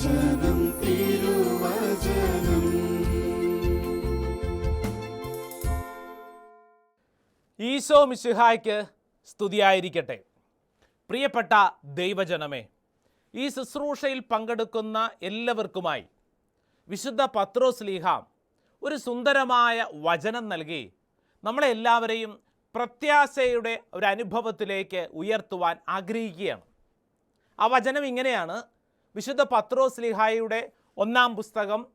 തിരുവചനം. ഈശോ മിശിഹായ്ക്ക് സ്തുതിയായിരിക്കട്ടെ. പ്രിയപ്പെട്ട ദൈവജനമേ ഈ ശുശ്രൂഷയിൽ പങ്കെടുക്കുന്ന എല്ലാവർക്കുമായി വിശുദ്ധ പത്രോസ് ലീഹ ഒരു സുന്ദരമായ വചനം നൽകി നമ്മളെല്ലാവരെയും പ്രത്യാശയുടെ ഒരു അനുഭവത്തിലേക്ക് ഉയർത്തുവാൻ ആഗ്രഹിക്കുകയാണ്. ആ വചനം ഇങ്ങനെയാണ്. വിശുദ്ധ പത്രോസ് ലിഹായുടെ ഒന്നാം പുസ്തകം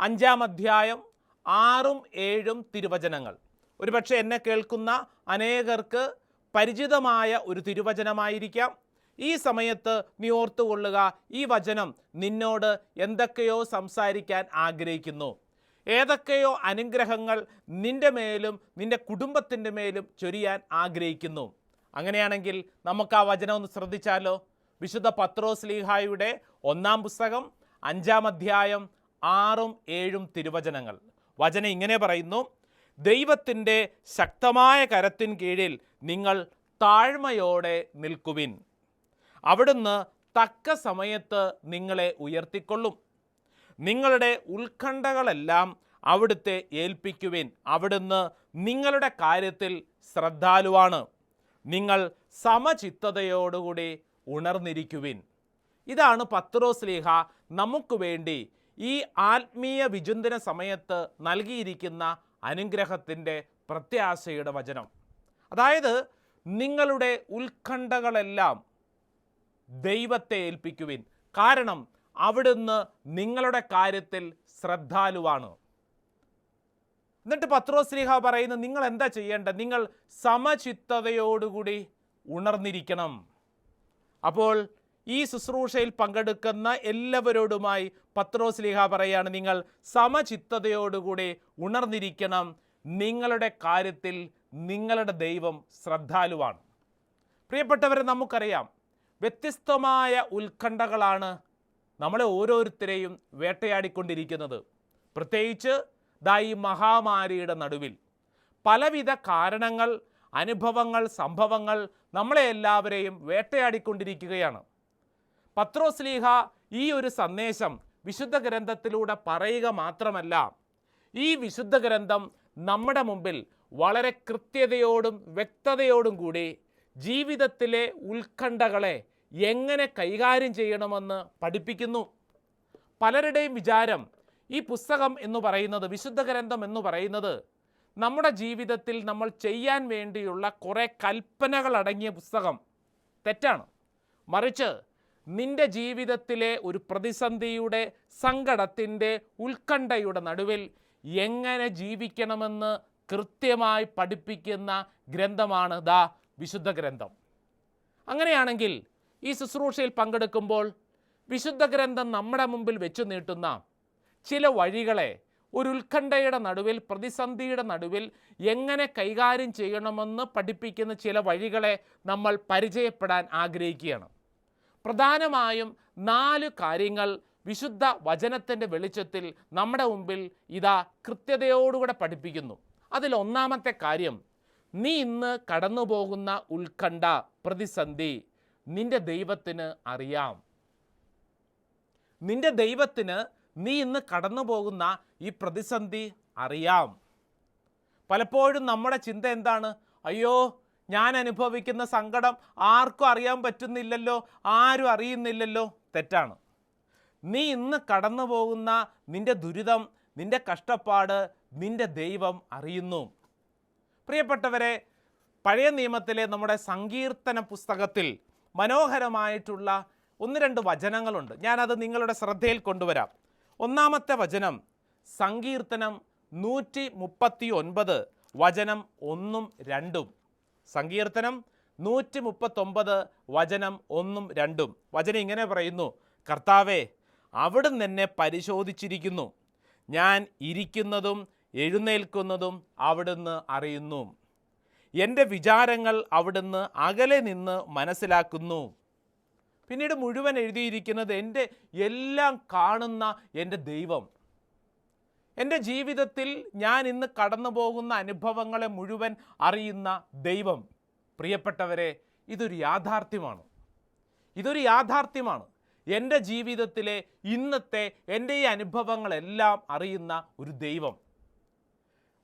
അഞ്ചാം അധ്യായം ആറും ഏഴും തിരുവചനങ്ങൾ. ഒരുപക്ഷെ എന്നെ കേൾക്കുന്ന അനേകർക്ക് പരിചിതമായ ഒരു തിരുവചനമായിരിക്കാം. ഈ സമയത്ത് നീ ഓർത്തുകൊള്ളുക ഈ വചനം നിന്നോട് എന്തൊക്കെയോ സംസാരിക്കാൻ ആഗ്രഹിക്കുന്നു. ഏതൊക്കെയോ അനുഗ്രഹങ്ങൾ നിന്റെ മേലും നിന്റെ കുടുംബത്തിന്റെ മേലും ചൊരിയാൻ ആഗ്രഹിക്കുന്നു. അങ്ങനെയാണെങ്കിൽ നമുക്ക് ആ വചനം ഒന്ന് ശ്രദ്ധിച്ചാലോ? വിശുദ്ധ പത്രോസ് ലീഹായുടെ ഒന്നാം പുസ്തകം അഞ്ചാം അധ്യായം ആറും ഏഴും തിരുവചനങ്ങൾ. വചനം ഇങ്ങനെ പറയുന്നു ദൈവത്തിന്റെ ശക്തമായ കരത്തിൻ കീഴിൽ നിങ്ങൾ താഴ്മയോടെ നിൽക്കുവിൻ. അവിടുന്ന് തക്ക സമയത്ത് നിങ്ങളെ ഉയർത്തിക്കൊള്ളും. നിങ്ങളുടെ ഉത്കണ്ഠകളെല്ലാം അവിടുത്തെ ഏൽപ്പിക്കുവിൻ. അവിടുന്ന് നിങ്ങളുടെ കാര്യത്തിൽ ശ്രദ്ധാലുവാണ്. നിങ്ങൾ സമചിത്തതയോടുകൂടി ഉണർന്നിരിക്കുവിൻ. ഇതാണ് പത്രോസ് ലീഹ നമുക്ക് വേണ്ടി ഈ ആത്മീയ വിചിന്തന സമയത്ത് നൽകിയിരിക്കുന്ന അനുഗ്രഹത്തിന്റെ പ്രത്യാശയുടെ വചനം. അതായത് നിങ്ങളുടെ ഉത്കണ്ഠകളെല്ലാം ദൈവത്തെ ഏൽപ്പിക്കുവിൻ. കാരണം അവിടുന്ന് നിങ്ങളുടെ കാര്യത്തിൽ ശ്രദ്ധാലുവാണ്. എന്നിട്ട് പത്രോസ്ലിഹ പറയുന്നത് നിങ്ങൾ എന്താ ചെയ്യേണ്ടത്? നിങ്ങൾ സമചിത്തതയോടുകൂടി ഉണർന്നിരിക്കണം. അപ്പോൾ ഈ ശുശ്രൂഷയിൽ പങ്കെടുക്കുന്ന എല്ലാവരോടുമായി പത്രോസ് പത്രോസ്ലിഹ പറയാണ് നിങ്ങൾ സമചിത്തതയോടുകൂടി ഉണർന്നിരിക്കണം. നിങ്ങളുടെ കാര്യത്തിൽ നിങ്ങളുടെ ദൈവം ശ്രദ്ധാലുവാണ്. പ്രിയപ്പെട്ടവരെ നമുക്കറിയാം വ്യത്യസ്തമായ ഉത്കണ്ഠകളാണ് നമ്മളെ ഓരോരുത്തരെയും വേട്ടയാടിക്കൊണ്ടിരിക്കുന്നത്. പ്രത്യേകിച്ച് ദാ ഈ മഹാമാരിയുടെ നടുവിൽ. പലവിധ കാരണങ്ങൾ അനുഭവങ്ങൾ സംഭവങ്ങൾ നമ്മളെ എല്ലാവരെയും വേട്ടയാടിക്കൊണ്ടിരിക്കുകയാണ്. പത്രോസ്ലീഹ ഈ ഒരു സന്ദേശം വിശുദ്ധ ഗ്രന്ഥത്തിലൂടെ പറയുക മാത്രമല്ല ഈ വിശുദ്ധ ഗ്രന്ഥം നമ്മുടെ മുമ്പിൽ വളരെ കൃത്യതയോടും വ്യക്തതയോടും കൂടി ജീവിതത്തിലെ ഉത്കണ്ഠകളെ എങ്ങനെ കൈകാര്യം ചെയ്യണമെന്ന് പഠിപ്പിക്കുന്നു. പലരുടെയും വിചാരം ഈ പുസ്തകം എന്ന് പറയുന്നത് വിശുദ്ധ ഗ്രന്ഥം എന്ന് പറയുന്നത് നമ്മുടെ ജീവിതത്തിൽ നമ്മൾ ചെയ്യാൻ വേണ്ടിയുള്ള കുറേ കൽപ്പനകൾ അടങ്ങിയ പുസ്തകം. തെറ്റാണ്. മറിച്ച് നിന്റെ ജീവിതത്തിലെ ഒരു പ്രതിസന്ധിയുടെ സങ്കടത്തിന്റെ ഉത്കണ്ഠയുടെ നടുവിൽ എങ്ങനെ ജീവിക്കണമെന്ന് കൃത്യമായി പഠിപ്പിക്കുന്ന ഗ്രന്ഥമാണ് ദ വിശുദ്ധ ഗ്രന്ഥം. അങ്ങനെയാണെങ്കിൽ ഈ ശുശ്രൂഷയിൽ പങ്കെടുക്കുമ്പോൾ വിശുദ്ധ ഗ്രന്ഥം നമ്മുടെ മുമ്പിൽ വെച്ചു നീട്ടുന്ന ചില വഴികളെ ഒരു ഉത്കണ്ഠയുടെ നടുവിൽ പ്രതിസന്ധിയുടെ നടുവിൽ എങ്ങനെ കൈകാര്യം ചെയ്യണമെന്ന് പഠിപ്പിക്കുന്ന ചില വഴികളെ നമ്മൾ പരിചയപ്പെടാൻ ആഗ്രഹിക്കുകയാണ്. പ്രധാനമായും നാല് കാര്യങ്ങൾ വിശുദ്ധ വചനത്തിന്റെ വെളിച്ചത്തിൽ നമ്മുടെ മുമ്പിൽ ഇതാ കൃത്യതയോടുകൂടെ പഠിപ്പിക്കുന്നു. അതിൽ ഒന്നാമത്തെ കാര്യം നീ ഇന്ന് കടന്നു പോകുന്ന ഉത്കണ്ഠ പ്രതിസന്ധി നിന്റെ ദൈവത്തിന് അറിയാം. നിന്റെ ദൈവത്തിന് നീ ഇന്ന് കടന്നു പോകുന്ന ഈ പ്രതിസന്ധി അറിയാം. പലപ്പോഴും നമ്മുടെ ചിന്ത എന്താണ്? അയ്യോ ഞാൻ അനുഭവിക്കുന്ന സങ്കടം ആർക്കും അറിയാൻ പറ്റുന്നില്ലല്ലോ ആരും അറിയുന്നില്ലല്ലോ. തെറ്റാണ്. നീ ഇന്ന് കടന്നു പോകുന്ന നിന്റെ ദുരിതം നിന്റെ കഷ്ടപ്പാട് നിന്റെ ദൈവം അറിയുന്നു. പ്രിയപ്പെട്ടവരെ പഴയ നിയമത്തിലെ നമ്മുടെ സങ്കീർത്തന പുസ്തകത്തിൽ മനോഹരമായിട്ടുള്ള ഒന്ന് രണ്ട് വചനങ്ങളുണ്ട്. ഞാനത് നിങ്ങളുടെ ശ്രദ്ധയിൽ കൊണ്ടുവരാം. ഒന്നാമത്തെ വചനം സങ്കീർത്തനം നൂറ്റി മുപ്പത്തി ഒൻപത് വചനം ഒന്നും രണ്ടും. സങ്കീർത്തനം നൂറ്റി മുപ്പത്തൊമ്പത് വചനം ഒന്നും രണ്ടും. വചനം ഇങ്ങനെ പറയുന്നു കർത്താവേ അവിടുന്ന് എന്നെ പരിശോധിച്ചിരിക്കുന്നു. ഞാൻ ഇരിക്കുന്നതും എഴുന്നേൽക്കുന്നതും അവിടുന്ന് അറിയുന്നു. എന്റെ വിചാരങ്ങൾ അവിടുന്ന് അകലെ നിന്ന് മനസ്സിലാക്കുന്നു. പിന്നീട് മുഴുവൻ എഴുതിയിരിക്കുന്നത് എന്റെ എല്ലാം കാണുന്ന എന്റെ ദൈവം. എന്റെ ജീവിതത്തിൽ ഞാൻ ഇന്ന് കടന്നു പോകുന്ന അനുഭവങ്ങളെ മുഴുവൻ അറിയുന്ന ദൈവം. പ്രിയപ്പെട്ടവരെ ഇതൊരു യാഥാർത്ഥ്യമാണ്. ഇതൊരു യാഥാർത്ഥ്യമാണ്. എന്റെ ജീവിതത്തിലെ ഇന്നത്തെ എന്റെ ഈ അനുഭവങ്ങളെല്ലാം അറിയുന്ന ഒരു ദൈവം.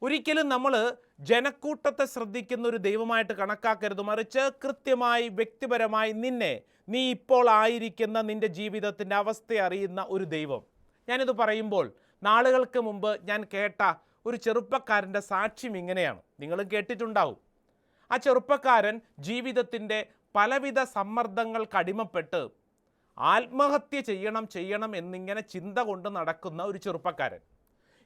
ഒരിക്കലും നമ്മൾ ജനക്കൂട്ടത്തെ ശ്രദ്ധിക്കുന്ന ഒരു ദൈവമായിട്ട് കണക്കാക്കരുത്. മറിച്ച് കൃത്യമായി വ്യക്തിപരമായി നിന്നെ നീ ഇപ്പോൾ ആയിരിക്കുന്ന നിന്റെ ജീവിതത്തിന്റെ അവസ്ഥ അറിയുന്ന ഒരു ദൈവം. ഞാനിത് പറയുമ്പോൾ നാളുകൾക്ക് മുമ്പ് ഞാൻ കേട്ട ഒരു ചെറുപ്പക്കാരന്റെ സാക്ഷ്യം ഇങ്ങനെയാണ്. നിങ്ങളും കേട്ടിട്ടുണ്ടാവും. ആ ചെറുപ്പക്കാരൻ ജീവിതത്തിന്റെ പലവിധ സമ്മർദ്ദങ്ങൾക്ക് അടിമപ്പെട്ട് ആത്മഹത്യ ചെയ്യണം ചെയ്യണം എന്നിങ്ങനെ ചിന്ത കൊണ്ട് നടക്കുന്ന ഒരു ചെറുപ്പക്കാരൻ.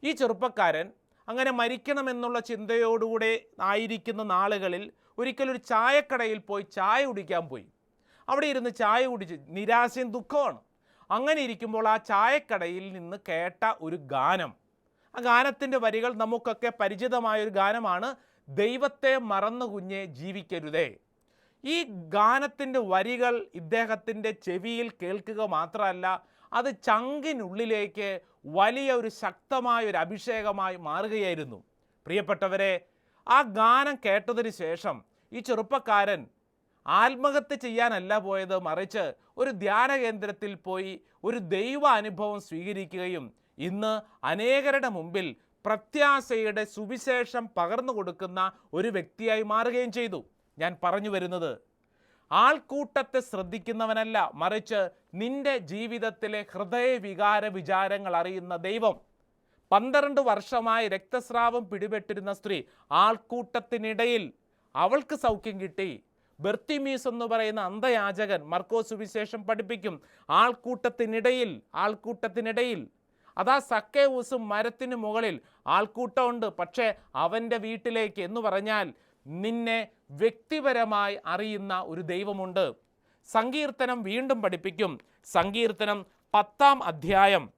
ഈ ചെറുപ്പക്കാരൻ അങ്ങനെ മരിക്കണമെന്നുള്ള ചിന്തയോടുകൂടെ ആയിരിക്കുന്ന നാളുകളിൽ ഒരിക്കലൊരു ചായക്കടയിൽ പോയി ചായ കുടിക്കാൻ പോയി. അവിടെ ഇരുന്ന് ചായ കുടിച്ച് നിരാശയും ദുഃഖമാണ് അങ്ങനെ ഇരിക്കുമ്പോൾ ആ ചായക്കടയിൽ നിന്ന് കേട്ട ഒരു ഗാനം. ആ ഗാനത്തിന്റെ വരികൾ നമുക്കൊക്കെ പരിചിതമായ ഒരു ഗാനമാണ് ദൈവത്തെ മറന്നു കുഞ്ഞെ ജീവിക്കരുതേ ഈ ഗാനത്തിന്റെ വരികൾ ഇദ്ദേഹത്തിന്റെ ചെവിയിൽ കേൾക്കുക മാത്രമല്ല അത് ചങ്കിനുള്ളിലേക്ക് വലിയ ഒരു ശക്തമായ ഒരു അഭിഷേകമായി മാറുകയായിരുന്നു. പ്രിയപ്പെട്ടവരെ ആ ഗാനം കേട്ടതിന് ശേഷം ഈ ചെറുപ്പക്കാരൻ ആത്മഹത്യ ചെയ്യാനല്ല പോയത് മറിച്ച് ഒരു ധ്യാന കേന്ദ്രത്തിൽ പോയി ഒരു ദൈവ അനുഭവം സ്വീകരിക്കുകയും ഇന്ന് അനേകരുടെ മുമ്പിൽ പ്രത്യാശയുടെ സുവിശേഷം പകർന്നു കൊടുക്കുന്ന ഒരു വ്യക്തിയായി മാറുകയും ചെയ്തു. ഞാൻ പറഞ്ഞു വരുന്നത് ആൾക്കൂട്ടത്തെ ശ്രദ്ധിക്കുന്നവനല്ല മറിച്ച് നിന്റെ ജീവിതത്തിലെ ഹൃദയവികാര വിചാരങ്ങൾ അറിയുന്ന ദൈവം. പന്ത്രണ്ട് വർഷമായി രക്തസ്രാവം പിടിപെട്ടിരുന്ന സ്ത്രീ ആൾക്കൂട്ടത്തിനിടയിൽ അവൾക്ക് സൗഖ്യം കിട്ടി. ബെർത്തിമീസ് എന്ന് പറയുന്ന അന്ധയാചകൻ മർക്കോസ് സുവിശേഷം പഠിപ്പിക്കും ആൾക്കൂട്ടത്തിനിടയിൽ ആൾക്കൂട്ടത്തിനിടയിൽ. അതാ സക്കേവൂസും മരത്തിന് മുകളിൽ ആൾക്കൂട്ടമുണ്ട് പക്ഷേ അവന്റെ വീട്ടിലേക്ക് എന്ന് പറഞ്ഞാൽ നിന്നെ വ്യക്തിപരമായി അറിയുന്ന ഒരു ദൈവമുണ്ട്. സങ്കീർത്തനം വീണ്ടും പഠിപ്പിക്കും. സങ്കീർത്തനം പത്താം അധ്യായം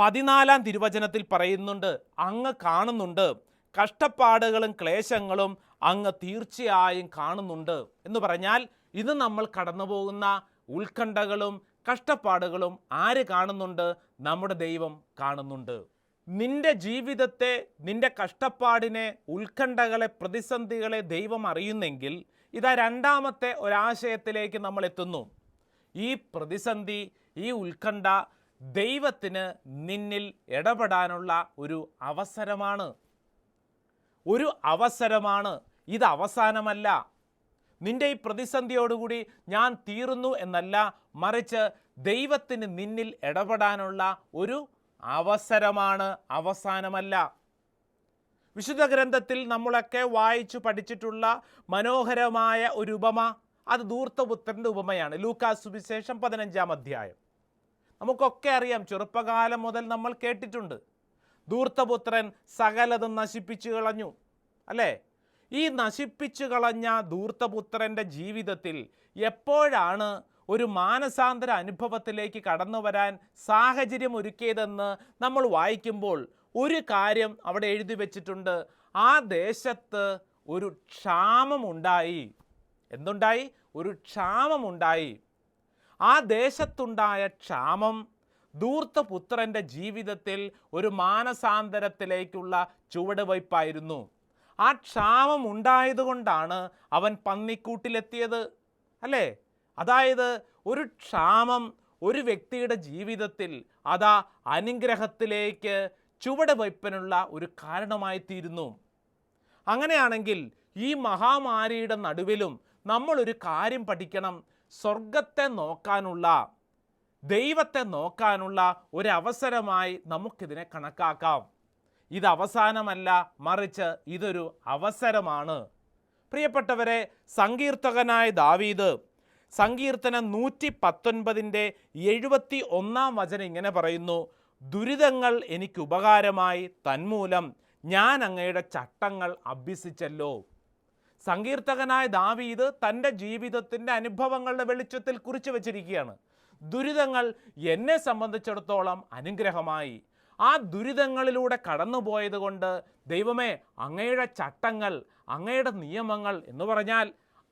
പതിനാലാം തിരുവചനത്തിൽ പറയുന്നുണ്ട് അങ്ങ് കാണുന്നുണ്ട്. കഷ്ടപ്പാടുകളും ക്ലേശങ്ങളും അങ്ങ് തീർച്ചയായും കാണുന്നുണ്ട് എന്ന് പറഞ്ഞാൽ ഇത് നമ്മൾ കടന്നു പോകുന്ന ഉത്കണ്ഠകളും കഷ്ടപ്പാടുകളും ആര് കാണുന്നുണ്ട്? നമ്മുടെ ദൈവം കാണുന്നുണ്ട്. നിന്റെ ജീവിതത്തെ നിന്റെ കഷ്ടപ്പാടിനെ ഉത്കണ്ഠകളെ പ്രതിസന്ധികളെ ദൈവം അറിയുന്നെങ്കിൽ ഇതാ രണ്ടാമത്തെ ഒരാശയത്തിലേക്ക് നമ്മൾ എത്തുന്നു. ഈ പ്രതിസന്ധി ഈ ഉത്കണ്ഠ ദൈവത്തിന് നിന്നിൽ ഇടപെടാനുള്ള ഒരു അവസരമാണ്. ഒരു അവസരമാണ്. ഇത് അവസാനമല്ല. നിന്റെ ഈ പ്രതിസന്ധിയോടുകൂടി ഞാൻ തീർന്നു എന്നല്ല മറിച്ച് ദൈവത്തിന് നിന്നിൽ ഇടപെടാനുള്ള ഒരു അവസരമാണ് അവസാനമല്ല. വിശുദ്ധ ഗ്രന്ഥത്തിൽ നമ്മളൊക്കെ വായിച്ചു പഠിച്ചിട്ടുള്ള മനോഹരമായ ഒരു ഉപമ അത് ധൂർത്തപുത്രന്റെ ഉപമയാണ്. ലൂക്കാസ് സുവിശേഷം പതിനഞ്ചാം അധ്യായം. നമുക്കൊക്കെ അറിയാം ചെറുപ്പകാലം മുതൽ നമ്മൾ കേട്ടിട്ടുണ്ട്. ധൂർത്തപുത്രൻ സകലതും നശിപ്പിച്ചു കളഞ്ഞു അല്ലേ? ഈ നശിപ്പിച്ചു കളഞ്ഞ ധൂർത്തപുത്രന്റെ ജീവിതത്തിൽ എപ്പോഴാണ് ഒരു മാനസാന്തര അനുഭവത്തിലേക്ക് കടന്നു വരാൻ സാഹചര്യം ഒരുക്കിയതെന്ന് നമ്മൾ വായിക്കുമ്പോൾ ഒരു കാര്യം അവിടെ എഴുതി വെച്ചിട്ടുണ്ട്. ആ ദേശത്ത് ഒരു ക്ഷാമമുണ്ടായി. എന്തുണ്ടായി? ഒരു ക്ഷാമമുണ്ടായി. ആ ദേശത്തുണ്ടായ ക്ഷാമം ധൂർത്തപുത്രന്റെ ജീവിതത്തിൽ ഒരു മാനസാന്തരത്തിലേക്കുള്ള ചുവടുവയ്പായിരുന്നു. ആ ക്ഷാമം ഉണ്ടായതുകൊണ്ടാണ് അവൻ പന്നിക്കൂട്ടിലെത്തിയത്. അല്ലേ? അതായത് ഒരു ക്ഷാമം ഒരു വ്യക്തിയുടെ ജീവിതത്തിൽ അതാ അനുഗ്രഹത്തിലേക്ക് ചുവട് വയ്പ്പനുള്ള ഒരു കാരണമായി തീരുന്നു അങ്ങനെയാണെങ്കിൽ ഈ മഹാമാരിയുടെ നടുവിലും നമ്മളൊരു കാര്യം പഠിക്കണം. സ്വർഗത്തെ നോക്കാനുള്ള ദൈവത്തെ നോക്കാനുള്ള ഒരവസരമായി നമുക്കിതിനെ കണക്കാക്കാം. ഇത് അവസാനമല്ല മറിച്ച് ഇതൊരു അവസരമാണ്. പ്രിയപ്പെട്ടവരെ സങ്കീർത്തകനായ ദാവീദ് സങ്കീർത്തനം നൂറ്റി പത്തൊൻപതിന്റെ എഴുപത്തി ഒന്നാം വചനം ഇങ്ങനെ പറയുന്നു ദുരിതങ്ങൾ എനിക്ക് ഉപകാരമായി തന്മൂലം ഞാൻ അങ്ങയുടെ ചട്ടങ്ങൾ അഭ്യസിച്ചല്ലോ. സങ്കീർത്തകനായ ദാവീദ് തന്റെ ജീവിതത്തിന്റെ അനുഭവങ്ങളുടെ വെളിച്ചത്തിൽ കുറിച്ചു വച്ചിരിക്കുകയാണ്. ദുരിതങ്ങൾ എന്നെ സംബന്ധിച്ചിടത്തോളം അനുഗ്രഹമായി. ആ ദുരിതങ്ങളിലൂടെ കടന്നുപോയത് കൊണ്ട് ദൈവമേ അങ്ങയുടെ ചട്ടങ്ങൾ അങ്ങയുടെ നിയമങ്ങൾ എന്ന് പറഞ്ഞാൽ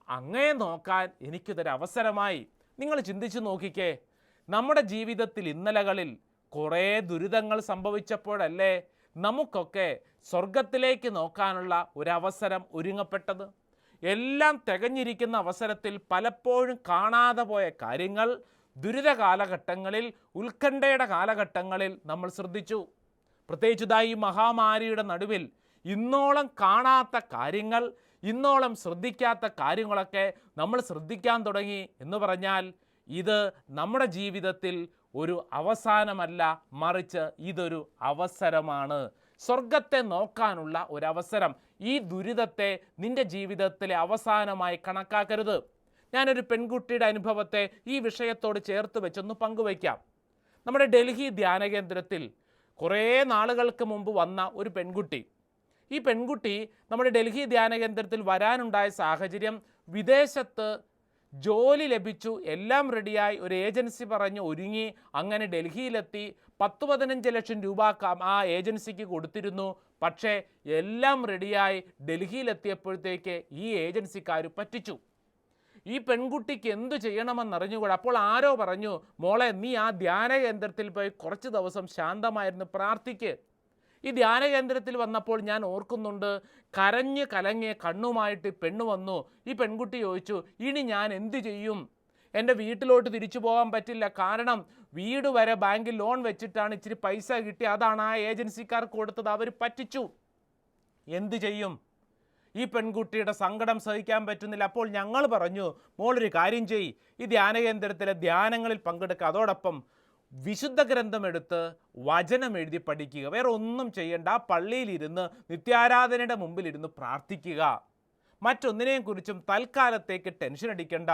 അങ്ങയെ നോക്കാൻ എനിക്കിതൊരു അവസരമായി നിങ്ങൾ ചിന്തിച്ചു നോക്കിക്കേ. നമ്മുടെ ജീവിതത്തിൽ ഇന്നലകളിൽ കുറേ ദുരിതങ്ങൾ സംഭവിച്ചപ്പോഴല്ലേ നമുക്കൊക്കെ സ്വർഗത്തിലേക്ക് നോക്കാനുള്ള ഒരവസരം ഒരുങ്ങപ്പെട്ടത്. എല്ലാം തികഞ്ഞിരിക്കുന്ന അവസരത്തിൽ പലപ്പോഴും കാണാതെ പോയ കാര്യങ്ങൾ ദുരിത കാലഘട്ടങ്ങളിൽ ഉത്കണ്ഠയുടെ കാലഘട്ടങ്ങളിൽ നമ്മൾ ശ്രദ്ധിച്ചു. പ്രത്യേകിച്ചതായി മഹാമാരിയുടെ നടുവിൽ ഇന്നോളം കാണാത്ത കാര്യങ്ങൾ ഇന്നോളം ശ്രദ്ധിക്കാത്ത കാര്യങ്ങളൊക്കെ നമ്മൾ ശ്രദ്ധിക്കാൻ തുടങ്ങി എന്ന് പറഞ്ഞാൽ ഇത് നമ്മുടെ ജീവിതത്തിൽ ഒരു അവസാനമല്ല മറിച്ച് ഇതൊരു അവസരമാണ്. സ്വർഗത്തെ നോക്കാനുള്ള ഒരവസരം ഈ ദുരിതത്തെ നിന്റെ ജീവിതത്തിലെ അവസാനമായി കണക്കാക്കരുത്. ഞാനൊരു പെൺകുട്ടിയുടെ അനുഭവത്തെ ഈ വിഷയത്തോട് ചേർത്ത് വെച്ചൊന്ന് പങ്കുവയ്ക്കാം. നമ്മുടെ ഡൽഹി ധ്യാന കേന്ദ്രത്തിൽ കുറേ നാളുകൾക്ക് മുമ്പ് വന്ന ഒരു പെൺകുട്ടി. ഈ പെൺകുട്ടി നമ്മുടെ ഡൽഹി ധ്യാന കേന്ദ്രത്തിൽ വരാനുണ്ടായ സാഹചര്യം വിദേശത്ത് ജോലി ലഭിച്ചു എല്ലാം റെഡിയായി ഒരു ഏജൻസി പറഞ്ഞ് ഒരുങ്ങി അങ്ങനെ ഡൽഹിയിലെത്തി പത്ത് പതിനഞ്ച് ലക്ഷം രൂപ ആ ഏജൻസിക്ക് കൊടുത്തിരുന്നു. പക്ഷേ എല്ലാം റെഡിയായി ഡൽഹിയിലെത്തിയപ്പോഴത്തേക്ക് ഈ ഏജൻസിക്കാർ പറ്റിച്ചു. ഈ പെൺകുട്ടിക്ക് എന്തു ചെയ്യണമെന്നറിഞ്ഞുകൂടെ? അപ്പോൾ ആരോ പറഞ്ഞു മോളെ നീ ആ ധ്യാന കേന്ദ്രത്തിൽ പോയി കുറച്ച് ദിവസം ശാന്തമായിരുന്നു പ്രാർത്ഥിക്ക്. ഈ ധ്യാന കേന്ദ്രത്തിൽ വന്നപ്പോൾ ഞാൻ ഓർക്കുന്നുണ്ട് കരഞ്ഞ് കലങ്ങിയ കണ്ണുമായിട്ട് പെണ്ണ് വന്നു. ഈ പെൺകുട്ടി ചോദിച്ചു ഇനി ഞാൻ എന്തു ചെയ്യും? എന്റെ വീട്ടിലോട്ട് തിരിച്ചു പോകാൻ പറ്റില്ല. കാരണം വീട് വരെ ബാങ്കിൽ ലോൺ വെച്ചിട്ടാണ് ഇച്ചിരി പൈസ കിട്ടി. അതാണ് ആ ഏജൻസിക്കാർക്ക് കൊടുത്തത്. അവർ പറ്റിച്ചു. എന്തു ചെയ്യും? ഈ പെൺകുട്ടിയുടെ സങ്കടം സഹിക്കാൻ പറ്റുന്നില്ല. അപ്പോൾ ഞങ്ങൾ പറഞ്ഞു മോളൊരു കാര്യം ചെയ് ഈ ധ്യാന കേന്ദ്രത്തിലെ ധ്യാനങ്ങളിൽ പങ്കെടുക്കുക അതോടൊപ്പം വിശുദ്ധ ഗ്രന്ഥം എടുത്ത് വചനം എഴുതി പഠിക്കുക. വേറെ ഒന്നും ചെയ്യണ്ട. ആ പള്ളിയിലിരുന്ന് നിത്യാരാധനയുടെ മുമ്പിലിരുന്ന് പ്രാർത്ഥിക്കുക. മറ്റൊന്നിനെയും കുറിച്ചും തൽക്കാലത്തേക്ക് ടെൻഷൻ അടിക്കണ്ട.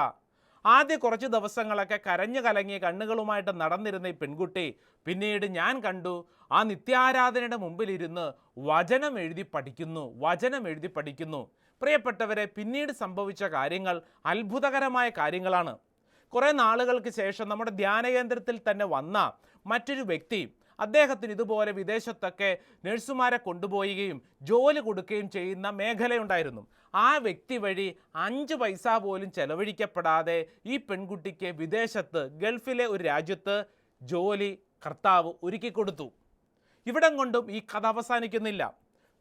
ആദ്യ കുറച്ച് ദിവസങ്ങളൊക്കെ കരഞ്ഞു കലങ്ങിയ കണ്ണുകളുമായിട്ട് നടന്നിരുന്ന ഈ പെൺകുട്ടി പിന്നീട് ഞാൻ കണ്ടു ആ നിത്യാരാധനയുടെ മുമ്പിലിരുന്ന് വചനം എഴുതി പഠിക്കുന്നു വചനം എഴുതി പഠിക്കുന്നു. പ്രിയപ്പെട്ടവരെ പിന്നീട് സംഭവിച്ച കാര്യങ്ങൾ അത്ഭുതകരമായ കാര്യങ്ങളാണ്. കുറേ നാളുകൾക്ക് ശേഷം നമ്മുടെ ധ്യാന കേന്ദ്രത്തിൽ തന്നെ വന്ന മറ്റൊരു വ്യക്തി അദ്ദേഹത്തിന് ഇതുപോലെ വിദേശത്തൊക്കെ നഴ്സുമാരെ കൊണ്ടുപോവുകയും ജോലി കൊടുക്കുകയും ചെയ്യുന്ന മേഖലയുണ്ടായിരുന്നു. ആ വ്യക്തി വഴി അഞ്ച് പൈസ പോലും ചെലവഴിക്കപ്പെടാതെ ഈ പെൺകുട്ടിക്ക് വിദേശത്ത് ഗൾഫിലെ ഒരു രാജ്യത്ത് ജോലി കർത്താവ് ഒരുക്കി കൊടുത്തു ഇവിടം കൊണ്ടും ഈ കഥ അവസാനിക്കുന്നില്ല.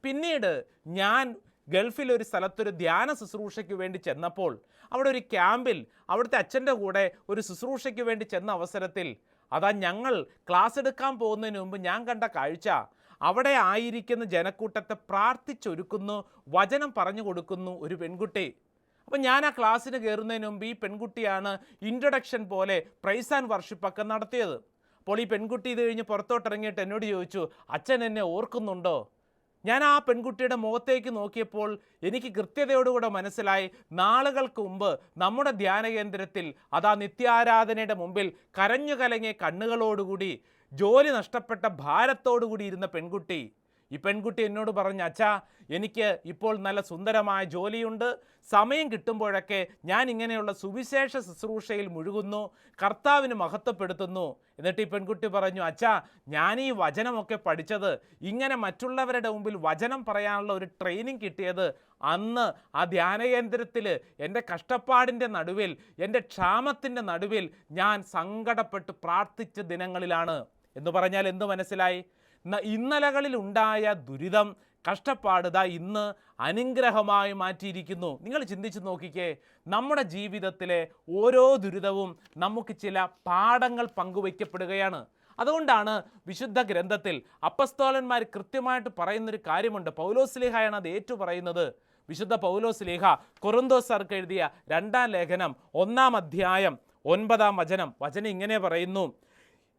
പിന്നീട് ഞാൻ ഗൾഫിൽ ഒരു സ്ഥലത്തൊരു ധ്യാന ശുശ്രൂഷയ്ക്ക് വേണ്ടി ചെന്നപ്പോൾ അവിടെ ഒരു ക്യാമ്പിൽ അവിടുത്തെ അച്ഛന്റെ കൂടെ ഒരു ശുശ്രൂഷയ്ക്ക് വേണ്ടി ചെന്ന അവസരത്തിൽ അതാ ഞങ്ങൾ ക്ലാസ് എടുക്കാൻ പോകുന്നതിന് മുമ്പ് ഞാൻ കണ്ട കാഴ്ച. അവിടെ ആയിരിക്കുന്ന ജനക്കൂട്ടത്തെ പ്രാർത്ഥിച്ചൊരുക്കുന്നു വചനം പറഞ്ഞു കൊടുക്കുന്നു ഒരു പെൺകുട്ടി. അപ്പം ഞാൻ ആ ക്ലാസ്സിന് കയറുന്നതിന് മുമ്പ് ഈ പെൺകുട്ടിയാണ് ഇൻട്രൊഡക്ഷൻ പോലെ പ്രൈസ് ആൻഡ് വർഷിപ്പൊക്കെ നടത്തിയത്. അപ്പോൾ ഈ പെൺകുട്ടി ഇത് കഴിഞ്ഞ് പുറത്തോട്ടിറങ്ങിയിട്ട് എന്നോട് ചോദിച്ചു അച്ഛൻ എന്നെ ഓർക്കുന്നുണ്ടോ? ഞാൻ ആ പെൺകുട്ടിയുടെ മുഖത്തേക്ക് നോക്കിയപ്പോൾ എനിക്ക് കൃത്യതയോടുകൂടെ മനസ്സിലായി. നാളുകൾക്ക് മുമ്പ് നമ്മുടെ ധ്യാന കേന്ദ്രത്തിൽ അതാ നിത്യാരാധനയുടെ മുമ്പിൽ കരഞ്ഞു കലങ്ങിയ കണ്ണുകളോടുകൂടി ജോലി നഷ്ടപ്പെട്ട ഭാരത്തോടുകൂടി ഇരുന്ന പെൺകുട്ടി ഈ പെൺകുട്ടി എന്നോട് പറഞ്ഞു അച്ഛാ എനിക്ക് ഇപ്പോൾ നല്ല സുന്ദരമായ ജോലിയുണ്ട്. സമയം കിട്ടുമ്പോഴൊക്കെ ഞാൻ ഇങ്ങനെയുള്ള സുവിശേഷ ശുശ്രൂഷയിൽ മുഴുകുന്നു കർത്താവിന് മഹത്വപ്പെടുത്തുന്നു. എന്നിട്ട് ഈ പെൺകുട്ടി പറഞ്ഞു അച്ഛാ ഞാൻ ഈ വചനമൊക്കെ പഠിച്ചത് ഇങ്ങനെ മറ്റുള്ളവരുടെ മുമ്പിൽ വചനം പറയാനുള്ള ഒരു ട്രെയിനിങ് കിട്ടിയത് അന്ന് ആ ധ്യാനകേന്ദ്രത്തിൽ എന്റെ കഷ്ടപ്പാടിന്റെ നടുവിൽ എന്റെ ക്ഷാമത്തിന്റെ നടുവിൽ ഞാൻ സങ്കടപ്പെട്ട് പ്രാർത്ഥിച്ച ദിനങ്ങളിലാണ്. എന്ന് പറഞ്ഞാൽ എന്ത് മനസ്സിലായി? ഇന്നലകളിൽ ഉണ്ടായ ദുരിതം കഷ്ടപ്പാട് ദാ ഇന്ന് അനുഗ്രഹമായി മാറ്റിയിരിക്കുന്നു. നിങ്ങൾ ചിന്തിച്ചു നോക്കിക്കേ നമ്മുടെ ജീവിതത്തിലെ ഓരോ ദുരിതവും നമുക്ക് ചില പാഠങ്ങൾ പങ്കുവയ്ക്കപ്പെടുകയാണ്. അതുകൊണ്ടാണ് വിശുദ്ധ ഗ്രന്ഥത്തിൽ അപ്പസ്തോലന്മാർ കൃത്യമായിട്ട് പറയുന്നൊരു കാര്യമുണ്ട്. പൗലോസ്ലിഹയാണ് അത് ഏറ്റു പറയുന്നത് വിശുദ്ധ പൗലോസ്ലിഹ കൊറുന്തോസർക്ക് എഴുതിയ രണ്ടാം ലേഖനം ഒന്നാം അധ്യായം ഒൻപതാം വചനം വചനം ഇങ്ങനെ പറയുന്നു.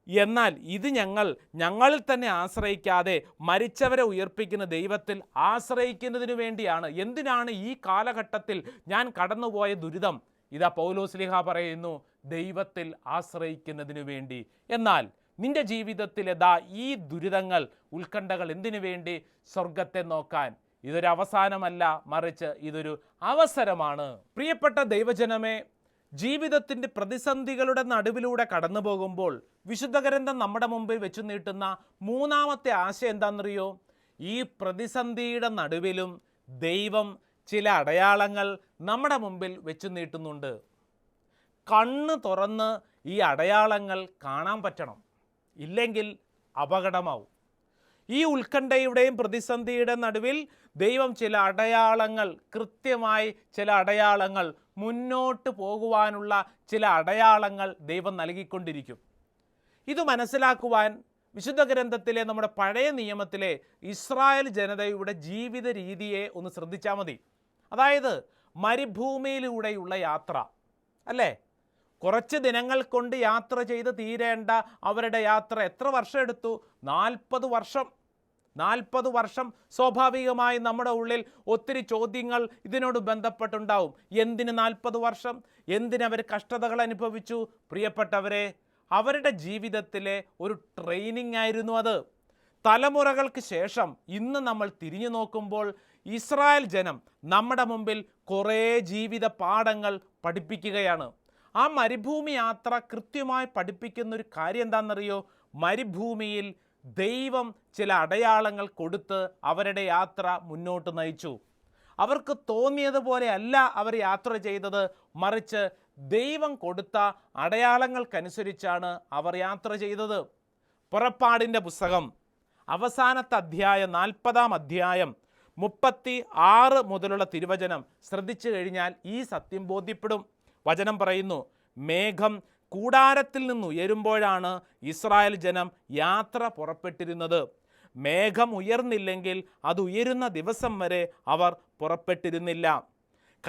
എന്നാൽ ഇത് ഞങ്ങൾ ഞങ്ങളിൽ തന്നെ ആശ്രയിക്കാതെ മരിച്ചവരെ ഉയർപ്പിക്കുന്ന ദൈവത്തിൽ ആശ്രയിക്കുന്നതിനു വേണ്ടിയാണ്. എന്തിനാണ് ഈ കാലഘട്ടത്തിൽ ഞാൻ കടന്നുപോയ ദുരിതം? ഇതാ പൗലോസ്ലിഹ പറയുന്നു ദൈവത്തിൽ ആശ്രയിക്കുന്നതിനു വേണ്ടി. എന്നാൽ നിന്റെ ജീവിതത്തിലെ ദാ ഈ ദുരിതങ്ങൾ ഉത്കണ്ഠകൾ എന്തിനു വേണ്ടി? സ്വർഗത്തെ നോക്കാൻ. ഇതൊരു അവസാനമല്ല മറിച്ച് ഇതൊരു അവസരമാണ്. പ്രിയപ്പെട്ട ദൈവജനമേ ജീവിതത്തിന്റെ പ്രതിസന്ധികളുടെ നടുവിലൂടെ കടന്നു പോകുമ്പോൾ വിശുദ്ധ ഗ്രന്ഥം നമ്മുടെ മുമ്പിൽ വെച്ചു നീട്ടുന്ന മൂന്നാമത്തെ ആശയം എന്താണെന്നറിയോ? ഈ പ്രതിസന്ധിയുടെ നടുവിലും ദൈവം ചില അടയാളങ്ങൾ നമ്മുടെ മുമ്പിൽ വെച്ചു നീട്ടുന്നുണ്ട്. കണ്ണ് തുറന്ന് ഈ അടയാളങ്ങൾ കാണാൻ പറ്റണം. ഇല്ലെങ്കിൽ അപകടമാവും. ഈ ഉത്കണ്ഠയുടെയും പ്രതിസന്ധിയുടെ നടുവിൽ ദൈവം ചില അടയാളങ്ങൾ കൃത്യമായി ചില അടയാളങ്ങൾ മുന്നോട്ട് പോകുവാനുള്ള ചില അടയാളങ്ങൾ ദൈവം നൽകിക്കൊണ്ടിരിക്കും. ഇത് മനസ്സിലാക്കുവാൻ വിശുദ്ധ ഗ്രന്ഥത്തിലെ നമ്മുടെ പഴയ നിയമത്തിലെ ഇസ്രായേൽ ജനതയുടെ ജീവിത രീതിയെ ഒന്ന് ശ്രദ്ധിച്ചാൽ മതി. അതായത് മരുഭൂമിയിലൂടെയുള്ള യാത്ര അല്ലേ? കുറച്ച് ദിനങ്ങൾ കൊണ്ട് യാത്ര ചെയ്ത് തീരേണ്ട അവരുടെ യാത്ര എത്ര വർഷം എടുത്തു? നാൽപ്പത് വർഷം. നാൽപ്പത് വർഷം സ്വാഭാവികമായി നമ്മുടെ ഉള്ളിൽ ഒത്തിരി ചോദ്യങ്ങൾ ഇതിനോട് ബന്ധപ്പെട്ടുണ്ടാവും. എന്തിന് നാൽപ്പത് വർഷം? എന്തിനവർ കഷ്ടതകൾ അനുഭവിച്ചു? പ്രിയപ്പെട്ടവരെ അവരുടെ ജീവിതത്തിലെ ഒരു ട്രെയിനിങ് ആയിരുന്നു അത്. തലമുറകൾക്ക് ശേഷം ഇന്ന് നമ്മൾ തിരിഞ്ഞു നോക്കുമ്പോൾ ഇസ്രായേൽ ജനം നമ്മുടെ മുമ്പിൽ കുറേ ജീവിത പാഠങ്ങൾ പഠിപ്പിക്കുകയാണ്. ആ മരുഭൂമി യാത്ര കൃത്യമായി പഠിപ്പിക്കുന്ന ഒരു കാര്യം എന്താണെന്നറിയോ? മരുഭൂമിയിൽ ദൈവം ചില അടയാളങ്ങൾ കൊടുത്ത് അവരുടെ യാത്ര മുന്നോട്ട് നയിച്ചു. അവർക്ക് തോന്നിയതുപോലെ അല്ല അവർ യാത്ര ചെയ്തത്. മറിച്ച് ദൈവം കൊടുത്ത അടയാളങ്ങൾക്കനുസരിച്ചാണ് അവർ യാത്ര ചെയ്തത്. പുറപ്പാടിന്റെ പുസ്തകം അവസാനത്തെ അധ്യായം നാൽപ്പതാം അധ്യായം മുപ്പത്തി ആറ് മുതലുള്ള തിരുവചനം ശ്രദ്ധിച്ചു കഴിഞ്ഞാൽ ഈ സത്യം ബോധ്യപ്പെടും. വചനം പറയുന്നു മേഘം കൂടാരത്തിൽ നിന്ന് ഉയരുമ്പോഴാണ് ഇസ്രായേൽ ജനം യാത്ര പുറപ്പെട്ടിരുന്നത്. മേഘം ഉയർന്നില്ലെങ്കിൽ അത് ഉയരുന്ന ദിവസം വരെ അവർ പുറപ്പെട്ടിരുന്നില്ല.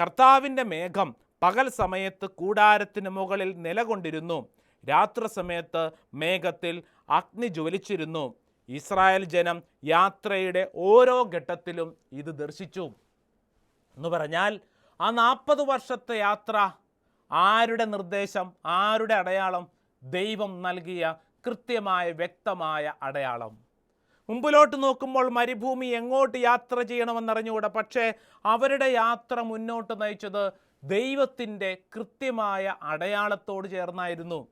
കർത്താവിന്റെ മേഘം പകൽ സമയത്ത് കൂടാരത്തിന് മുകളിൽ നിലകൊണ്ടിരുന്നു. രാത്രി സമയത്ത് മേഘത്തിൽ അഗ്നി ജ്വലിച്ചിരുന്നു. ഇസ്രായേൽ ജനം യാത്രയുടെ ഓരോ ഘട്ടത്തിലും ഇത് ദർശിച്ചു. എന്ന് പറഞ്ഞാൽ ആ നാൽപ്പത് വർഷത്തെ യാത്ര ആരുടെ നിർദ്ദേശം ആരുടെ അടയാളം ദൈവം നൽകിയ കൃത്യമായ വ്യക്തമായ അടയാളം. മുമ്പിലോട്ട് നോക്കുമ്പോൾ മരുഭൂമി എങ്ങോട്ട് യാത്ര ചെയ്യണമെന്നറിഞ്ഞുകൂടെ പക്ഷേ അവരുടെ യാത്ര മുന്നോട്ട് നയിച്ചത് ദൈവത്തിന്റെ കൃത്യമായ അടയാളത്തോട് ചേർന്നായിരുന്നു.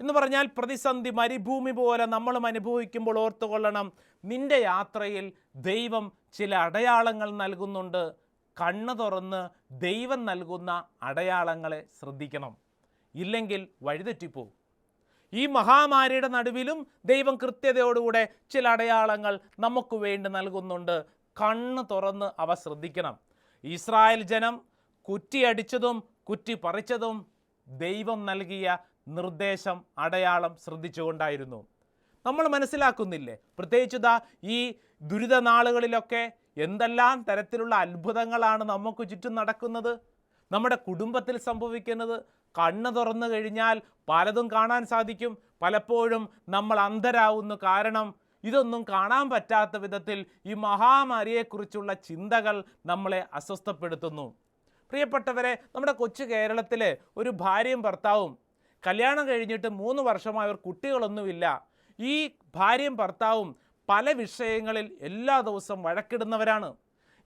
എന്ന് പറഞ്ഞാൽ പ്രതിസന്ധി മരുഭൂമി പോലെ നമ്മളും അനുഭവിക്കുമ്പോൾ ഓർത്തുകൊള്ളണം നിന്റെ യാത്രയിൽ ദൈവം ചില അടയാളങ്ങൾ നൽകുന്നുണ്ട് കണ്ണ് തുറന്ന് ദൈവം നൽകുന്ന അടയാളങ്ങളെ ശ്രദ്ധിക്കണം. ഇല്ലെങ്കിൽ വഴിതെറ്റിപ്പോവും. ഈ മഹാമാരിയുടെ നടുവിലും ദൈവം കൃത്യതയോടുകൂടെ ചില അടയാളങ്ങൾ നമുക്ക് വേണ്ടി നൽകുന്നുണ്ട്. കണ്ണ് തുറന്ന് അവ ശ്രദ്ധിക്കണം. ഇസ്രായേൽ ജനം കുറ്റിയടിച്ചതും കുറ്റി പറിച്ചതും ദൈവം നൽകിയ നിർദ്ദേശം അടയാളം ശ്രദ്ധിച്ചുകൊണ്ടായിരുന്നു. നമ്മൾ മനസ്സിലാക്കുന്നില്ലേ? പ്രത്യേകിച്ച് ഈ ദുരിത നാളുകളിലൊക്കെ എന്തെല്ലാം തരത്തിലുള്ള അത്ഭുതങ്ങളാണ് നമുക്ക് ചുറ്റും നടക്കുന്നത്? നമ്മുടെ കുടുംബത്തിൽ സംഭവിക്കുന്നത് കണ്ണ് തുറന്നു കഴിഞ്ഞാൽ പലതും കാണാൻ സാധിക്കും. പലപ്പോഴും നമ്മൾ അന്ധരാകുന്നു കാരണം ഇതൊന്നും കാണാൻ പറ്റാത്ത വിധത്തിൽ ഈ മഹാമാരിയെക്കുറിച്ചുള്ള ചിന്തകൾ നമ്മളെ അസ്വസ്ഥപ്പെടുത്തുന്നു. പ്രിയപ്പെട്ടവരെ നമ്മുടെ കൊച്ചു കേരളത്തിലെ ഒരു ഭാര്യയും ഭർത്താവും കല്യാണം കഴിഞ്ഞിട്ട് മൂന്ന് വർഷമായവർ കുട്ടികളൊന്നുമില്ല. ഈ ഭാര്യയും ഭർത്താവും പല വിഷയങ്ങളിൽ എല്ലാ ദിവസവും വഴക്കിടുന്നവരാണ്.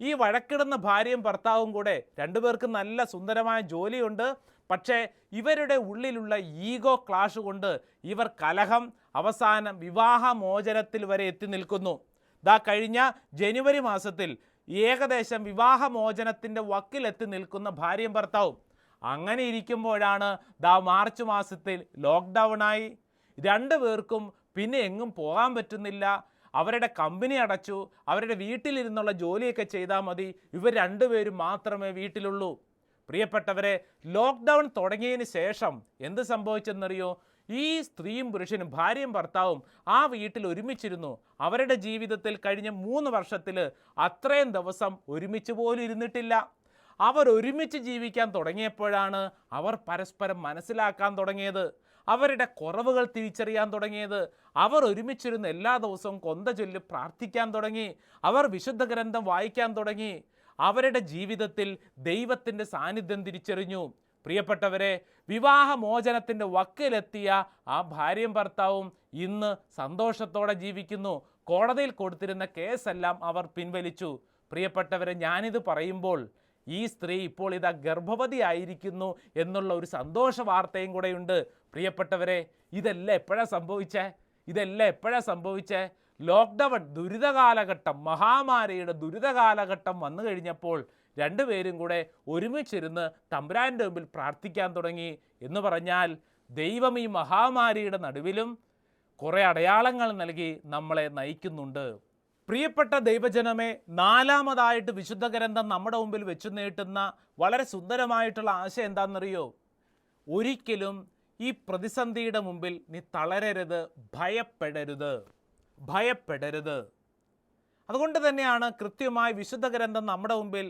ഈ വഴക്കിടുന്ന ഭാര്യയും ഭർത്താവും കൂടെ രണ്ടുപേർക്കും നല്ല സുന്ദരമായ ജോലിയുണ്ട്. പക്ഷേ ഇവരുടെ ഉള്ളിലുള്ള ഈഗോ ക്ലാഷ് കൊണ്ട് ഇവർ കലഹം അവസാനം വിവാഹമോചനത്തിൽ വരെ എത്തി നിൽക്കുന്നു. ദാ കഴിഞ്ഞ ജനുവരി മാസത്തിൽ ഏകദേശം വിവാഹമോചനത്തിന്റെ വക്കിലെത്തി നിൽക്കുന്ന ഭാര്യയും ഭർത്താവും. അങ്ങനെ ഇരിക്കുമ്പോഴാണ് ദാ മാർച്ച് മാസത്തിൽ ലോക്ക്ഡൗണായി. രണ്ടു പേർക്കും പിന്നെ എങ്ങും പോകാൻ പറ്റുന്നില്ല. അവരുടെ കമ്പനി അടച്ചു അവരുടെ വീട്ടിലിരുന്നുള്ള ജോലിയൊക്കെ ചെയ്താൽ മതി. ഇവർ രണ്ടുപേരും മാത്രമേ വീട്ടിലുള്ളൂ. പ്രിയപ്പെട്ടവരെ ലോക്ക്ഡൗൺ തുടങ്ങിയതിന് ശേഷം എന്ത് സംഭവിച്ചെന്നറിയോ? ഈ സ്ത്രീയും പുരുഷനും ഭാര്യയും ഭർത്താവും ആ വീട്ടിൽ ഒരുമിച്ചിരുന്നു. അവരുടെ ജീവിതത്തിൽ കഴിഞ്ഞ മൂന്ന് വർഷത്തിൽ അത്രയും ദിവസം ഒരുമിച്ച് പോലും ഇരുന്നിട്ടില്ല. അവർ ഒരുമിച്ച് ജീവിക്കാൻ തുടങ്ങിയപ്പോഴാണ് അവർ പരസ്പരം മനസ്സിലാക്കാൻ തുടങ്ങിയത്. അവരുടെ കുറവുകൾ തിരിച്ചറിയാൻ തുടങ്ങിയത്. അവർ ഒരുമിച്ചിരുന്ന് എല്ലാ ദിവസവും കൊന്ത ചൊല്ലി പ്രാർത്ഥിക്കാൻ തുടങ്ങി. അവർ വിശുദ്ധ ഗ്രന്ഥം വായിക്കാൻ തുടങ്ങി. അവരുടെ ജീവിതത്തിൽ ദൈവത്തിന്റെ സാന്നിധ്യം തിരിച്ചറിഞ്ഞു. പ്രിയപ്പെട്ടവരെ വിവാഹമോചനത്തിന്റെ വക്കിലെത്തിയ ആ ഭാര്യയും ഭർത്താവും ഇന്ന് സന്തോഷത്തോടെ ജീവിക്കുന്നു. കോടതിയിൽ കൊടുത്തിരുന്ന കേസെല്ലാം അവർ പിൻവലിച്ചു. പ്രിയപ്പെട്ടവരെ ഞാനിത് പറയുമ്പോൾ ഈ സ്ത്രീ ഇപ്പോൾ ഇതാ ഗർഭവതിയായിരിക്കുന്നു എന്നുള്ള ഒരു സന്തോഷ വാർത്തയും കൂടെയുണ്ട്. പ്രിയപ്പെട്ടവരെ ഇതെല്ലാം എപ്പോഴാണ് സംഭവിച്ചേ? ഇതെല്ലാം എപ്പോഴാണ് സംഭവിച്ചേ? ലോക്ക്ഡൗൺ ദുരിതകാലഘട്ടം മഹാമാരിയുടെ ദുരിതകാലഘട്ടം വന്നു കഴിഞ്ഞപ്പോൾ രണ്ടുപേരും കൂടെ ഒരുമിച്ചിരുന്ന് തമ്പുരാന്റെ മുമ്പിൽ പ്രാർത്ഥിക്കാൻ തുടങ്ങി. എന്ന് പറഞ്ഞാൽ ദൈവം ഈ മഹാമാരിയുടെ നടുവിലും കുറേ അടയാളങ്ങൾ നൽകി നമ്മളെ നയിക്കുന്നുണ്ട്. പ്രിയപ്പെട്ട ദൈവജനമേ നാലാമതായിട്ട് വിശുദ്ധ ഗ്രന്ഥം നമ്മുടെ മുമ്പിൽ വെച്ചു നീട്ടുന്ന വളരെ സുന്ദരമായിട്ടുള്ള ആശയം എന്താണെന്നറിയോ? ഒരിക്കലും ഈ പ്രതിസന്ധിയുടെ മുമ്പിൽ നീ തളരരുത് ഭയപ്പെടരുത് ഭയപ്പെടരുത്. അതുകൊണ്ട് തന്നെയാണ് കൃത്യമായി വിശുദ്ധ ഗ്രന്ഥം നമ്മുടെ മുമ്പിൽ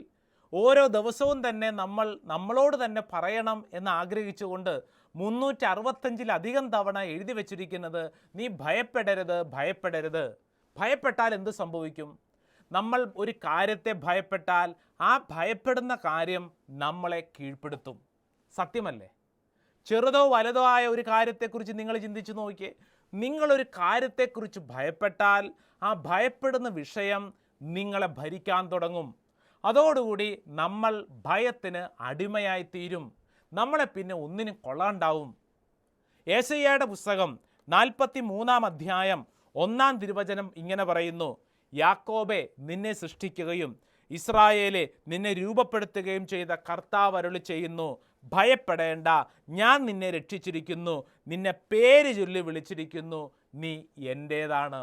ഓരോ ദിവസവും തന്നെ നമ്മൾ നമ്മളോട് തന്നെ പറയണം എന്ന് ആഗ്രഹിച്ചുകൊണ്ട് മുന്നൂറ്റി അറുപത്തഞ്ചിലധികം തവണ എഴുതി വച്ചിരിക്കുന്നത് നീ ഭയപ്പെടരുത് ഭയപ്പെടരുത്. ഭയപ്പെട്ടാൽ എന്ത് സംഭവിക്കും? നമ്മൾ ഒരു കാര്യത്തെ ഭയപ്പെട്ടാൽ ആ ഭയപ്പെടുന്ന കാര്യം നമ്മളെ കീഴ്പ്പെടുത്തും. സത്യമല്ലേ? ചെറുതോ വലുതോ ആയ ഒരു കാര്യത്തെക്കുറിച്ച് നിങ്ങൾ ചിന്തിച്ചു നോക്കിയേ. നിങ്ങളൊരു കാര്യത്തെക്കുറിച്ച് ഭയപ്പെട്ടാൽ ആ ഭയപ്പെടുന്ന വിഷയം നിങ്ങളെ ഭരിക്കാൻ തുടങ്ങും. അതോടുകൂടി നമ്മൾ ഭയത്തിന് അടിമയായി തീരും. നമ്മളെ പിന്നെ ഒന്നിനും കൊള്ളാണ്ടാവും. ഏശയ്യയുടെ പുസ്തകം നാൽപ്പത്തി മൂന്നാം അധ്യായം ഒന്നാം തിരുവചനം ഇങ്ങനെ പറയുന്നു യാക്കോബെ നിന്നെ സൃഷ്ടിക്കുകയും ഇസ്രായേലെ നിന്നെ രൂപപ്പെടുത്തുകയും ചെയ്ത കർത്താവ് അരുളി ചെയ്യുന്നു ഭയപ്പെടേണ്ട ഞാൻ നിന്നെ രക്ഷിച്ചിരിക്കുന്നു നിന്നെ പേര് ചൊല്ലി വിളിച്ചിരിക്കുന്നു നീ എന്റേതാണ്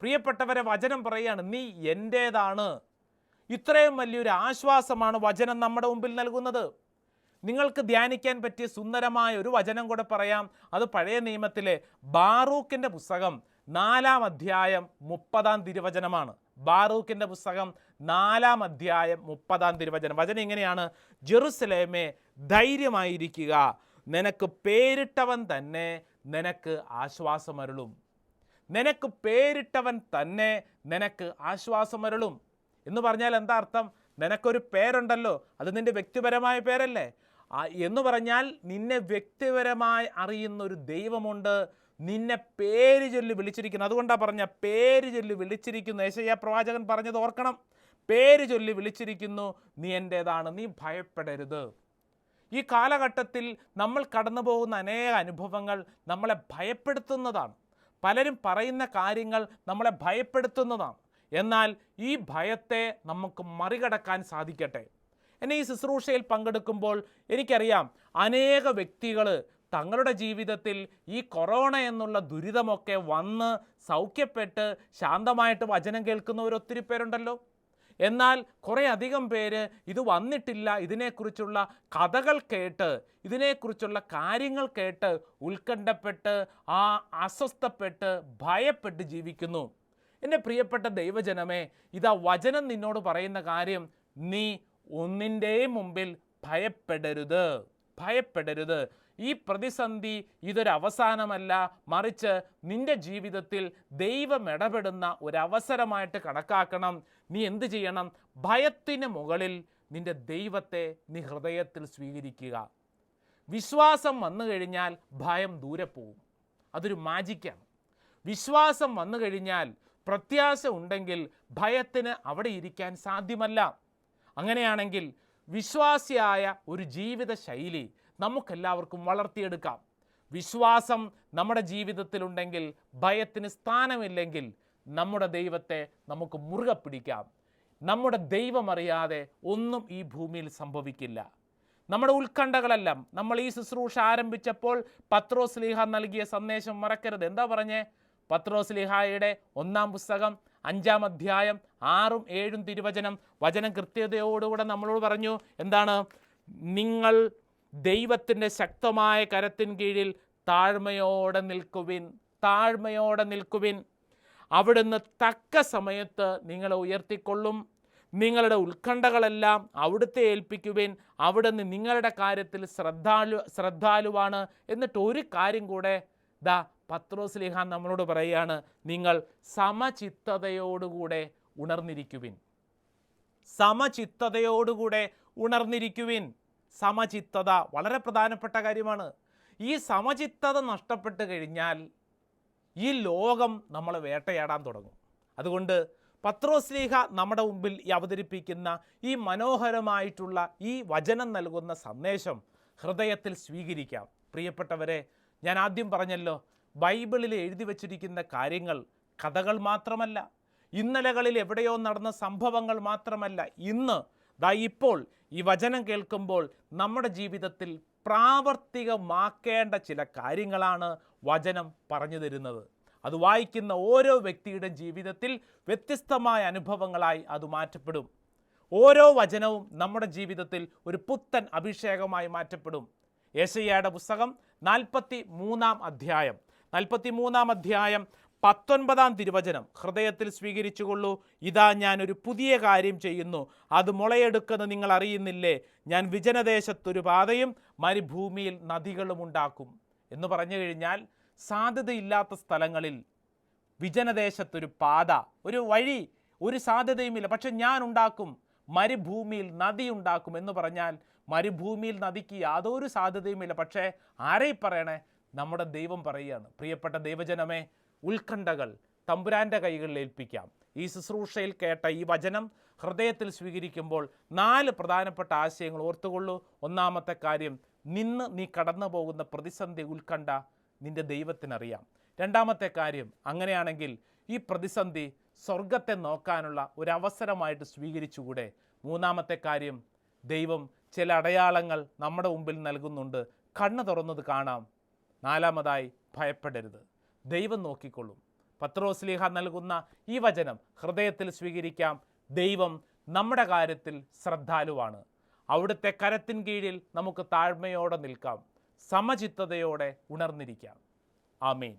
പ്രിയപ്പെട്ടവരെ വചനം പറയാണ് നീ എന്റേതാണ് ഇത്രയും വലിയൊരു ആശ്വാസമാണ് വചനം നമ്മുടെ മുമ്പിൽ നൽകുന്നത്. നിങ്ങൾക്ക് ധ്യാനിക്കാൻ പറ്റിയ സുന്ദരമായ ഒരു വചനം കൂടെ പറയാം. അത് പഴയ നിയമത്തിലെ ബാറൂക്കിന്റെ പുസ്തകം. നാലാം അധ്യായം മുപ്പതാം തിരുവചനമാണ്. ബാറൂഖിന്റെ പുസ്തകം നാലാം അധ്യായം മുപ്പതാം തിരുവചനം. വചനം ഇങ്ങനെയാണ്. ജെറുസലേമേ ധൈര്യമായിരിക്കുക. നിനക്ക് പേരിട്ടവൻ തന്നെ നിനക്ക് ആശ്വാസമരുളും. നിനക്ക് പേരിട്ടവൻ തന്നെ നിനക്ക് ആശ്വാസമരുളും. എന്ന് പറഞ്ഞാൽ എന്താ അർത്ഥം? നിനക്കൊരു പേരുണ്ടല്ലോ. അത് നിന്റെ വ്യക്തിപരമായ പേരല്ലേ. എന്ന് പറഞ്ഞാൽ നിന്നെ വ്യക്തിപരമായി അറിയുന്ന ഒരു ദൈവമുണ്ട്. നിന്നെ പേര് ചൊല്ലി വിളിച്ചിരിക്കുന്നു. അതുകൊണ്ടാണ് പറഞ്ഞ പേര് ചൊല്ലി വിളിച്ചിരിക്കുന്നു. ഏശയ്യ പ്രവാചകൻ പറഞ്ഞത് ഓർക്കണം. പേര് ചൊല്ലി വിളിച്ചിരിക്കുന്നു. നീ എന്റേതാണ് നീ ഭയപ്പെടരുത്. ഈ കാലഘട്ടത്തിൽ നമ്മൾ കടന്നു പോകുന്ന അനേക അനുഭവങ്ങൾ നമ്മളെ ഭയപ്പെടുത്തുന്നതാണ്. പലരും പറയുന്ന കാര്യങ്ങൾ നമ്മളെ ഭയപ്പെടുത്തുന്നതാണ്. എന്നാൽ ഈ ഭയത്തെ നമുക്ക് മറികടക്കാൻ സാധിക്കട്ടെ. എന്നെ ഈ ശുശ്രൂഷയിൽ പങ്കെടുക്കുമ്പോൾ എനിക്കറിയാം അനേക വ്യക്തികൾ തങ്ങളുടെ ജീവിതത്തിൽ ഈ കൊറോണ എന്നുള്ള ദുരിതമൊക്കെ വന്ന് സൗഖ്യപ്പെട്ട് ശാന്തമായിട്ട് വചനം കേൾക്കുന്നവർ ഒത്തിരി പേരുണ്ടല്ലോ. എന്നാൽ കുറേ അധികം പേര് ഇത് വന്നിട്ടില്ല ഇതിനെക്കുറിച്ചുള്ള കഥകൾ കേട്ട് ഇതിനെക്കുറിച്ചുള്ള കാര്യങ്ങൾ കേട്ട് ഉത്കണ്ഠപ്പെട്ട് ആ അസ്വസ്ഥപ്പെട്ട് ഭയപ്പെട്ട് ജീവിക്കുന്നു. എന്റെ പ്രിയപ്പെട്ട ദൈവജനമേ ഇതാ വചനം നിന്നോട് പറയുന്ന കാര്യം നീ ഒന്നിന്റെയും മുമ്പിൽ ഭയപ്പെടരുത് ഭയപ്പെടരുത്. ഈ പ്രതിസന്ധി ഇതൊരവസാനമല്ല മറിച്ച് നിന്റെ ജീവിതത്തിൽ ദൈവം ഇടപെടുന്ന ഒരവസരമായിട്ട് കണക്കാക്കണം. നീ എന്ത് ചെയ്യണം? ഭയത്തിന് മുകളിൽ നിന്റെ ദൈവത്തെ നീ ഹൃദയത്തിൽ സ്വീകരിക്കുക. വിശ്വാസം വന്നു കഴിഞ്ഞാൽ ഭയം ദൂരെ പോകും. അതൊരു മാജിക്കാണ്. വിശ്വാസം വന്നു കഴിഞ്ഞാൽ പ്രത്യാശ ഉണ്ടെങ്കിൽ ഭയത്തിന് അവിടെ ഇരിക്കാൻ സാധ്യമല്ല. അങ്ങനെയാണെങ്കിൽ വിശ്വാസിയായ ഒരു ജീവിത ശൈലി നമുക്കെല്ലാവർക്കും വളർത്തിയെടുക്കാം. വിശ്വാസം നമ്മുടെ ജീവിതത്തിലുണ്ടെങ്കിൽ ഭയത്തിന് സ്ഥാനമില്ലെങ്കിൽ നമ്മുടെ ദൈവത്തെ നമുക്ക് മുറുകെ പിടിക്കാം. നമ്മുടെ ദൈവമറിയാതെ ഒന്നും ഈ ഭൂമിയിൽ സംഭവിക്കില്ല. നമ്മുടെ ഉത്കണ്ഠകളെല്ലാം നമ്മൾ ഈ ശുശ്രൂഷ ആരംഭിച്ചപ്പോൾ പത്രോസ് ലീഹ നൽകിയ സന്ദേശം മറക്കരുത്. എന്താ പറഞ്ഞേ? പത്രോസ് ലീഹായുടെ ഒന്നാം പുസ്തകം അഞ്ചാം അധ്യായം ആറും ഏഴും തിരുവചനം വചനം കൃത്യതയോടുകൂടെ നമ്മളോട് പറഞ്ഞു എന്താണ്? നിങ്ങൾ ദൈവത്തിന്റെ ശക്തമായ കരത്തിൻ കീഴിൽ താഴ്മയോടെ നിൽക്കുവിൻ താഴ്മയോടെ നിൽക്കുവിൻ. അവിടുന്ന് തക്ക സമയത്ത് നിങ്ങളെ ഉയർത്തിക്കൊള്ളും. നിങ്ങളുടെ ഉത്കണ്ഠകളെല്ലാം അവിടുത്തെ ഏൽപ്പിക്കുവിൻ. അവിടുന്ന് നിങ്ങളുടെ കാര്യത്തിൽ ശ്രദ്ധാലു ശ്രദ്ധാലുവാണ്. എന്നിട്ട് ഒരു കാര്യം കൂടെ ദാ പത്രോസ് ലിഹാൻ നമ്മളോട് പറയുകയാണ് നിങ്ങൾ സമചിത്തതയോടുകൂടെ ഉണർന്നിരിക്കുവിൻ. സമചിത്തതയോടുകൂടെ ഉണർന്നിരിക്കുവിൻ. സമചിത്തത വളരെ പ്രധാനപ്പെട്ട കാര്യമാണ്. ഈ സമചിത്തത നഷ്ടപ്പെട്ട് കഴിഞ്ഞാൽ ഈ ലോകം നമ്മളെ വേട്ടയാടാൻ തുടങ്ങും. അതുകൊണ്ട് പത്രോസ്ലീഹ നമ്മുടെ മുമ്പിൽ ഈ അവതരിപ്പിക്കുന്ന ഈ മനോഹരമായിട്ടുള്ള ഈ വചനം നൽകുന്ന സന്ദേശം ഹൃദയത്തിൽ സ്വീകരിക്കാം. പ്രിയപ്പെട്ടവരെ ഞാൻ ആദ്യം പറഞ്ഞല്ലോ ബൈബിളിൽ എഴുതി വച്ചിരിക്കുന്ന കാര്യങ്ങൾ കഥകൾ മാത്രമല്ല. ഇന്നലകളിൽ എവിടെയോ നടന്ന സംഭവങ്ങൾ മാത്രമല്ല. ഇന്ന് ദാ ഇപ്പോൾ ഈ വചനം കേൾക്കുമ്പോൾ നമ്മുടെ ജീവിതത്തിൽ പ്രാവർത്തികമാക്കേണ്ട ചില കാര്യങ്ങളാണ് വചനം പറഞ്ഞു തരുന്നത്. അത് വായിക്കുന്ന ഓരോ വ്യക്തിയുടെ ജീവിതത്തിൽ വ്യത്യസ്തമായ അനുഭവങ്ങളായി അത് മാറ്റപ്പെടും. ഓരോ വചനവും നമ്മുടെ ജീവിതത്തിൽ ഒരു പുത്തൻ അഭിഷേകമായി മാറ്റപ്പെടും. യേശയ്യയുടെ പുസ്തകം നാൽപ്പത്തി മൂന്നാം അധ്യായം. നാൽപ്പത്തി മൂന്നാം അധ്യായം പത്തൊൻപതാം തിരുവചനം ഹൃദയത്തിൽ സ്വീകരിച്ചുകൊള്ളൂ. ഇതാ ഞാൻ ഒരു പുതിയ കാര്യം ചെയ്യുന്നു. അത് മുളയെടുക്കുന്നത് നിങ്ങൾ അറിയുന്നില്ലേ? ഞാൻ വിജനദേശത്തൊരു പാതയും മരുഭൂമിയിൽ നദികളും ഉണ്ടാക്കും. എന്ന് പറഞ്ഞു കഴിഞ്ഞാൽ സാധ്യതയില്ലാത്ത സ്ഥലങ്ങളിൽ വിജനദേശത്തൊരു പാത ഒരു വഴി ഒരു സാധ്യതയുമില്ല. പക്ഷെ ഞാൻ ഉണ്ടാക്കും മരുഭൂമിയിൽ നദി ഉണ്ടാക്കും എന്ന് പറഞ്ഞാൽ മരുഭൂമിയിൽ നദിക്ക് യാതൊരു സാധ്യതയുമില്ല. പക്ഷേ ആരെയും പറയണേ? നമ്മുടെ ദൈവം പറയുകയാണ്. പ്രിയപ്പെട്ട ദൈവജനമേ ഉത്കണ്ഠകൾ തമ്പുരാന്റെ കൈകളിൽ ഏൽപ്പിക്കാം. ഈ ശുശ്രൂഷയിൽ കേട്ട ഈ വചനം ഹൃദയത്തിൽ സ്വീകരിക്കുമ്പോൾ നാല് പ്രധാനപ്പെട്ട ആശയങ്ങൾ ഓർത്തുകൊള്ളൂ. ഒന്നാമത്തെ കാര്യം നിന്ന് നീ കടന്നു പോകുന്ന പ്രതിസന്ധി ഉത്കണ്ഠ നിന്റെ ദൈവത്തിനറിയാം. രണ്ടാമത്തെ കാര്യം അങ്ങനെയാണെങ്കിൽ ഈ പ്രതിസന്ധി സ്വർഗത്തെ നോക്കാനുള്ള ഒരവസരമായിട്ട് സ്വീകരിച്ചുകൂടെ? മൂന്നാമത്തെ കാര്യം ദൈവം ചില അടയാളങ്ങൾ നമ്മുടെ മുമ്പിൽ നൽകുന്നുണ്ട്. കണ്ണ് തുറന്നത് കാണാം. നാലാമതായി ഭയപ്പെടരുത്. ദൈവം നോക്കിക്കൊള്ളും. പത്രോസ്ലിഹ നൽകുന്ന ഈ വചനം ഹൃദയത്തിൽ സ്വീകരിക്കാം. ദൈവം നമ്മുടെ കാര്യത്തിൽ ശ്രദ്ധാലുവാണ്. അവിടുത്തെ കരത്തിൻ കീഴിൽ നമുക്ക് താഴ്മയോടെ നിൽക്കാം. സമചിത്തതയോടെ ഉണർന്നിരിക്കാം. ആമീൻ.